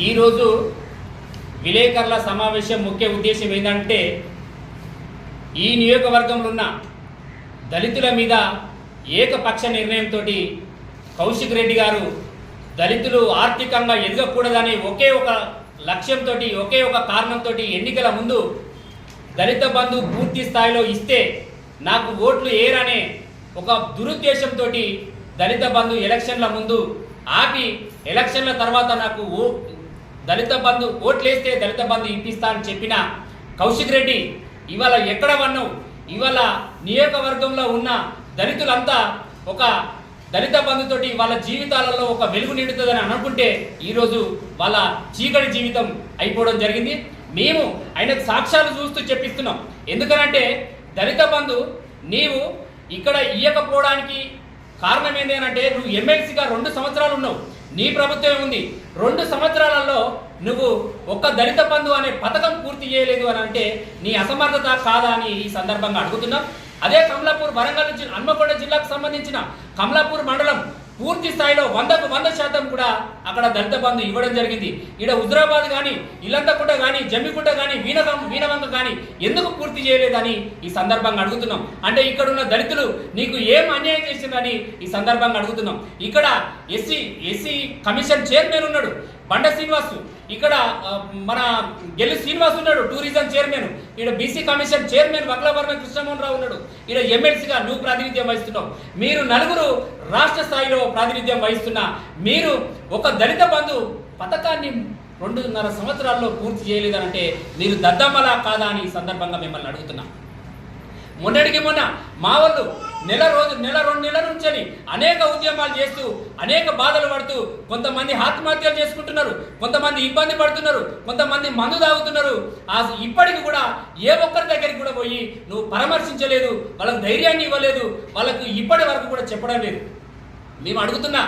ఈరోజు విలేకరుల సమావేశం ముఖ్య ఉద్దేశం ఏంటంటే ఈ నియోజకవర్గంలో ఉన్న దళితుల మీద ఏకపక్ష నిర్ణయంతో కౌశిక్ రెడ్డి గారు దళితులు ఆర్థికంగా ఎదగకూడదనే ఒకే ఒక లక్ష్యంతో ఒకే ఒక కారణంతో ఎన్నికల ముందు దళిత బంధు పూర్తి స్థాయిలో ఇస్తే నాకు ఓట్లు ఏరనే ఒక దురుద్దేశంతో దళిత బంధు ఎలక్షన్ల ముందు ఆపి ఎలక్షన్ల తర్వాత నాకు ఓ దళిత బంధు ఓట్లేస్తే దళిత బంధు ఇప్పిస్తా అని చెప్పిన కౌశిక్ రెడ్డి ఇవాళ ఎక్కడ వన్నావు ఇవాళ నియోజకవర్గంలో ఉన్న దళితులంతా ఒక దళిత బంధుతోటి వాళ్ళ జీవితాలలో ఒక వెలుగు నిండుతుందని అనుకుంటే ఈరోజు వాళ్ళ చీకటి జీవితం అయిపోవడం జరిగింది. మేము ఆయనకు సాక్ష్యాలు చూస్తూ చెప్పిస్తున్నాం. ఎందుకనంటే దళిత బంధు నీవు ఇక్కడ ఇయ్యకపోవడానికి కారణం ఏంటి అని అంటే నువ్వు ఎమ్మెల్సీగా రెండు సంవత్సరాలు ఉన్నావు. నీ ప్రభుత్వం ఉంది. రెండు సంవత్సరాలలో నువ్వు ఒక్క దళిత బంధు అనే పథకం పూర్తి చేయలేదు అని అంటే నీ అసమర్థత కాదా అని ఈ సందర్భంగా అడుగుతున్నాం. అదే కమలాపూర్ వరంగల్ జిల్లా హన్మకొండ జిల్లాకు సంబంధించిన కమలాపూర్ మండలం పూర్తి స్థాయిలో వందకు వంద శాతం కూడా అక్కడ దళిత బంధు ఇవ్వడం జరిగింది. ఇక్కడ హుజరాబాద్ కానీ ఇల్లంతకుంట కానీ జమ్మికుంట కానీ వీణగం వీణవంక కానీ ఎందుకు పూర్తి చేయలేదని ఈ సందర్భంగా అడుగుతున్నాం. అంటే ఇక్కడ ఉన్న దళితులు నీకు ఏం అన్యాయం చేసిందని ఈ సందర్భంగా అడుగుతున్నాం. ఇక్కడ ఎస్సీ ఎస్సీ కమిషన్ చైర్మన్ ఉన్నాడు. బండ శ్రీనివాస్. ఇక్కడ మన గెల్లి శ్రీనివాస్ ఉన్నాడు టూరిజం చైర్మన్. ఇక్కడ బీసీ కమిషన్ చైర్మన్ వక్లవర్మ కృష్ణమోహన్ రావు ఉన్నాడు. ఇక్కడ ఎమ్మెల్సీగా నువ్వు ప్రాతినిధ్యం వహిస్తున్నావు. మీరు నలుగురు రాష్ట్ర స్థాయిలో ప్రాతినిధ్యం వహిస్తున్నా మీరు ఒక దళిత బంధు పథకాన్ని రెండున్నర సంవత్సరాల్లో పూర్తి చేయలేదనంటే మీరు దద్దమ్మలా కాదా అని సందర్భంగా మిమ్మల్ని అడుగుతున్నా. మొన్నటికి మొన్న మా వాళ్ళు నెల రోజు నెల రెండు నెలల నుంచి అనేక ఉద్యమాలు చేస్తూ అనేక బాధలు పడుతూ కొంతమంది ఆత్మహత్యలు చేసుకుంటున్నారు కొంతమంది ఇబ్బంది పడుతున్నారు కొంతమంది మందు తాగుతున్నారు. ఆ ఇప్పటికి కూడా ఏ ఒక్కరి దగ్గరికి కూడా పోయి నువ్వు పరామర్శించలేదు వాళ్ళకు ధైర్యాన్ని ఇవ్వలేదు వాళ్ళకు ఇప్పటి వరకు కూడా చెప్పడం లేదు. మేము అడుగుతున్నా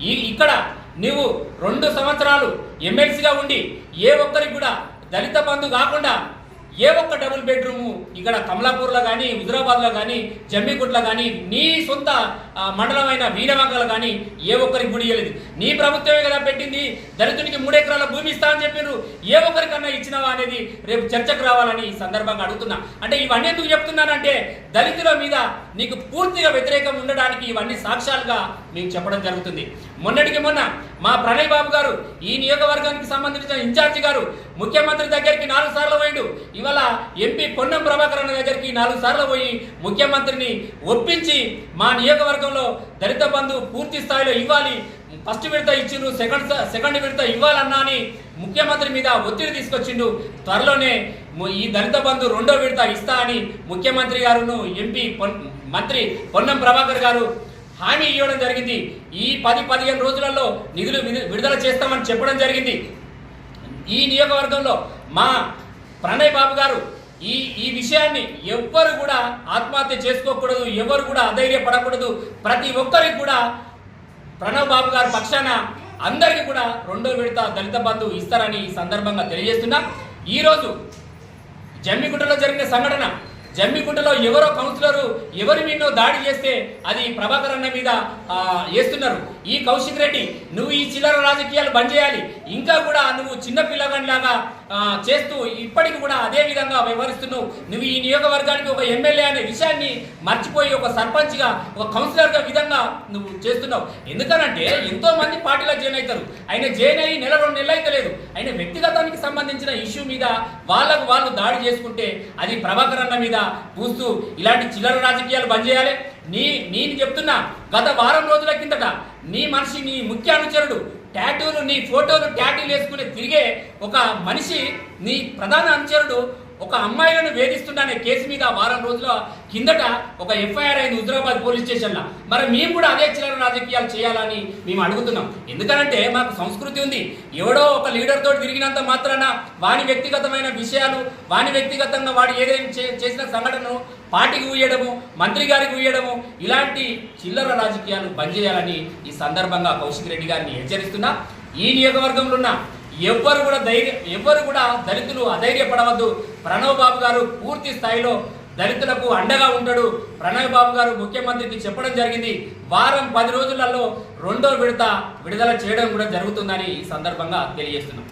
ఈ ఇక్కడ నువ్వు రెండు సంవత్సరాలు ఎమ్మెల్సీగా ఉండి ఏ ఒక్కరికి కూడా దళిత బంధు కాకుండా ఏ ఒక్క డబుల్ బెడ్రూము ఇక్కడ కమలాపూర్లో కానీ హుజరాబాద్లో కానీ జమ్మిగుట్లో కానీ నీ సొంత మండలమైన వీరవంగలు కానీ ఏ ఒక్కరికి గుడి ఇవ్వలేదు నీ ప్రభుత్వమే కదా పెట్టింది. దళితునికి మూడు ఎకరాల భూమి ఇస్తా అని చెప్పారు ఏ ఒక్కరికన్నా ఇచ్చినావా అనేది రేపు చర్చకు రావాలని ఈ సందర్భంగా అడుగుతున్నా. అంటే ఇవన్నీ ఎందుకు చెప్తున్నానంటే దళితుల మీద నీకు పూర్తిగా వ్యతిరేకం ఉండడానికి ఇవన్నీ సాక్ష్యాలుగా మేము చెప్పడం జరుగుతుంది. మొన్నటికి మొన్న మా ప్రణయ్ బాబు గారు ఈ నియోజకవర్గానికి సంబంధించిన ఇన్ఛార్జి గారు ముఖ్యమంత్రి దగ్గరికి నాలుగు సార్లు పోయిండు. ఇవాళ ఎంపీ పొన్నం ప్రభాకర్ దగ్గరికి నాలుగు సార్లు పోయి ముఖ్యమంత్రిని ఒప్పించి మా నియోజకవర్గంలో దళిత బంధు పూర్తి స్థాయిలో ఇవ్వాలి. ఫస్ట్ విడత ఇచ్చిండ్రు సెకండ్ సెకండ్ విడత ఇవ్వాలన్నా అని ముఖ్యమంత్రి మీద ఒత్తిడి తీసుకొచ్చిండు. త్వరలోనే ఈ దళిత బంధు రెండో విడత ఇస్తా అని ముఖ్యమంత్రి గారును ఎంపీ మంత్రి పొన్నం ప్రభాకర్ గారు హామీ ఇవ్వడం జరిగింది. ఈ పది పదిహేను రోజులలో నిధులు విడుదల చేస్తామని చెప్పడం జరిగింది. ఈ నియోగవర్గంలో మా ప్రణయ్ బాబు గారు ఈ ఈ విషయాన్ని ఎవ్వరు కూడా ఆత్మహత్య చేసుకోకూడదు ఎవరు కూడా అధైర్యపడకూడదు. ప్రతి ఒక్కరికి కూడా ప్రణవ్ బాబు గారి పక్షాన అందరికీ కూడా రెండో విడత దళిత బంధు ఇస్తారని ఈ సందర్భంగా తెలియజేస్తున్నా. ఈరోజు జమ్మిగుంటలో జరిగిన సంఘటన జమ్మిగుంటలో ఎవరో కౌన్సిలరు ఎవరి మీదో దాడి చేస్తే అది ప్రభాకర్ అన్న మీద చేస్తున్నారు వేస్తున్నారు. ఈ కౌశిక్ రెడ్డి నువ్వు ఈ చిల్లర రాజకీయాలు బంద్ చేయాలి. ఇంకా కూడా నువ్వు చిన్న పిల్లగానిలాగా చేస్తూ ఇప్పటికి కూడా అదే విధంగా వ్యవహరిస్తున్నావు. నువ్వు ఈ నియోజకవర్గానికి ఒక ఎమ్మెల్యే అనే విషయాన్ని మర్చిపోయి ఒక సర్పంచ్గా ఒక కౌన్సిలర్గా విధంగా నువ్వు చేస్తున్నావు. ఎందుకనంటే ఎంతో మంది పార్టీలో జాయిన్ అవుతారు. ఆయన జాయిన్ అయ్యి నెల రెండు నెలలు అయితే లేదు. ఆయన వ్యక్తిగతానికి సంబంధించిన ఇష్యూ మీద వాళ్ళకు వాళ్ళు దాడి చేసుకుంటే అది ప్రభాకర్ అన్న మీద పూస్తూ ఇలాంటి చిల్లర రాజకీయాలు బంద్ చేయాలి. నీ నేను చెప్తున్నా గత వారం రోజుల కిందట నీ మనిషి నీ ముఖ్య అనుచరుడు ట్యాటూలు నీ ఫోటోలు ట్యాటూలు వేసుకుని తిరిగే ఒక మనిషి నీ ప్రధాన అనుచరుడు ఒక అమ్మాయిలను వేధిస్తున్నానే కేసు మీద వారం రోజుల కిందట ఒక ఎఫ్ఐఆర్ అయింది హుజరాబాద్ పోలీస్ స్టేషన్లో. మరి మేము కూడా అదే చిల్లర రాజకీయాలు చేయాలని మేము అడుగుతున్నాం. ఎందుకంటే మాకు సంస్కృతి ఉంది. ఎవడో ఒక లీడర్ తోటి తిరిగినంత మాత్రాన వాని వ్యక్తిగతమైన విషయాలు వాని వ్యక్తిగతంగా వాడు ఏదైనా చే- చేసిన సంఘటనను పార్టీకి ఊయడము మంత్రి గారికి ఊయడము ఇలాంటి చిల్లర రాజకీయాలు బంద్ చేయాలని ఈ సందర్భంగా కౌశిక్ రెడ్డి గారిని హెచ్చరిస్తున్నా. ఈ నియోజకవర్గంలో ఉన్న ఎవ్వరు కూడా ధైర్యం ఎవ్వరు కూడా దళితులు అధైర్యపడవద్దు. ప్రణవ్ బాబు గారు పూర్తి స్థాయిలో దళితులకు అండగా ఉంటాడు. ప్రణయ్ బాబు గారు ముఖ్యమంత్రికి చెప్పడం జరిగింది. వారం పది రోజులలో రెండో విడత విడుదల చేయడం కూడా జరుగుతుందని ఈ సందర్భంగా తెలియజేస్తున్నాం.